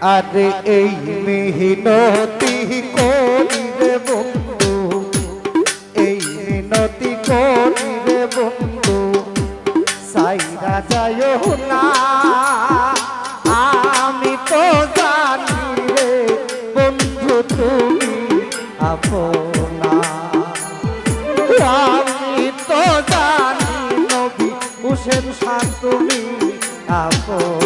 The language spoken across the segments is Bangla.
আরে এই মেহনতি করি রে বন্ধু, এই মেহনতি করি রে বন্ধু, সাইরা যায় না, আমি তো জানি রে বন্ধু তুমি আপনা। আমি তো জানি নবী, হুসেন শান্ত তুমি আপনা।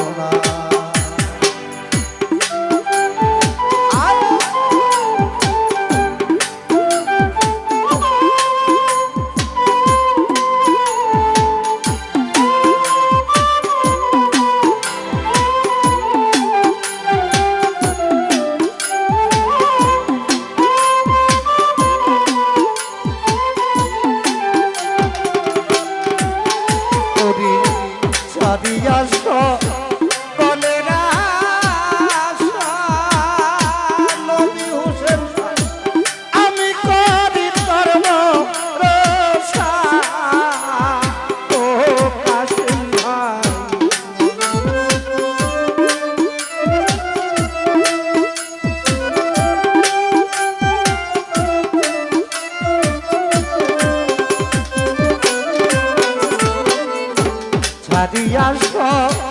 দিয়া হারিয়ার সব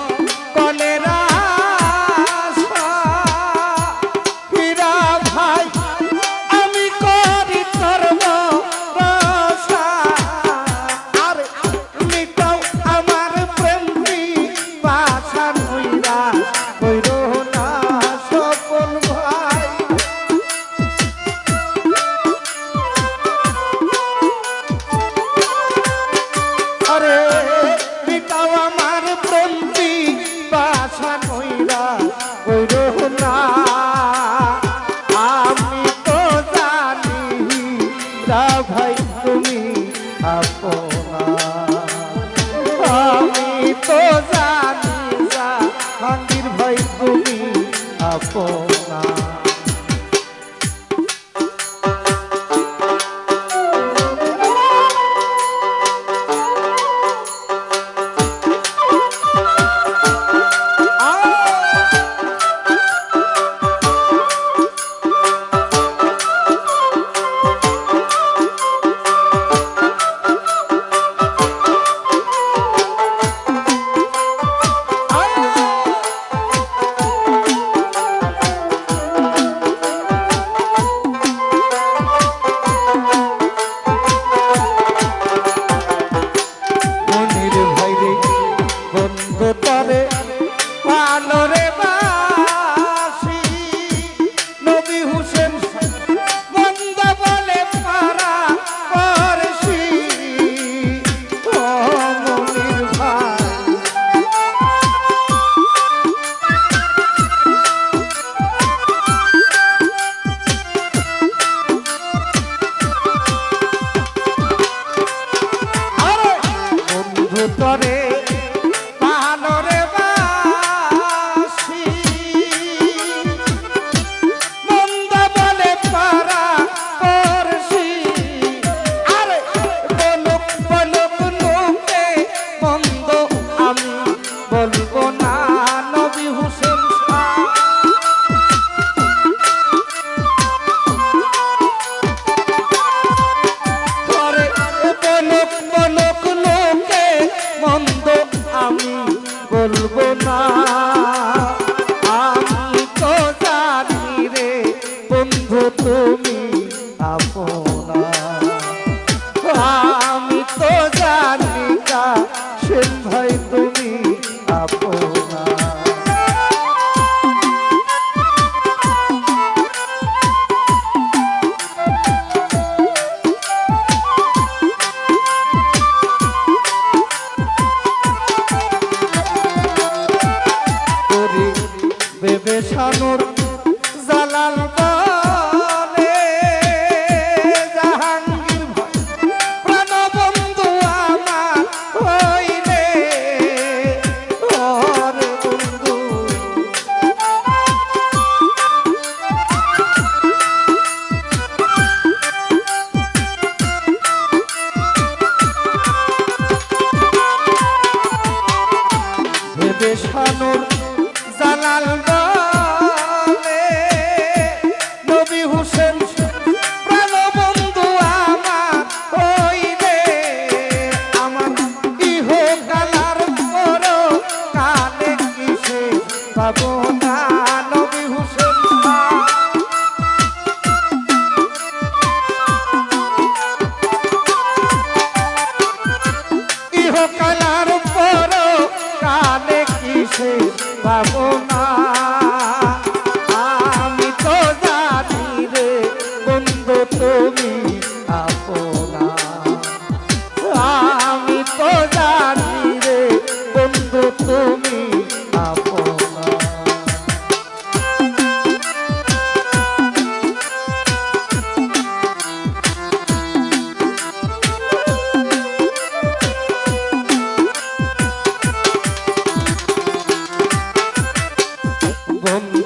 দাও ভাই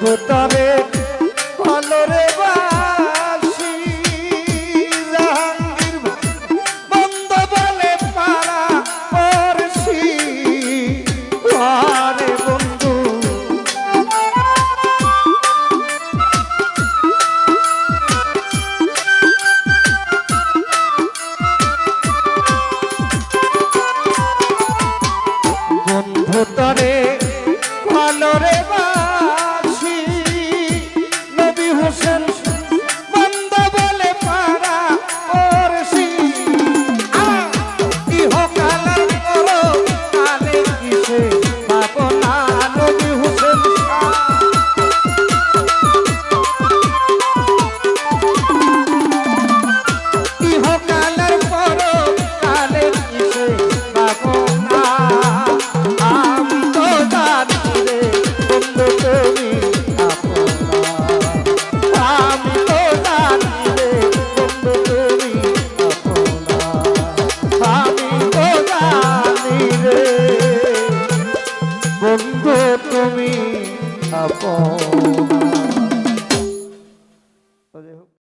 তবে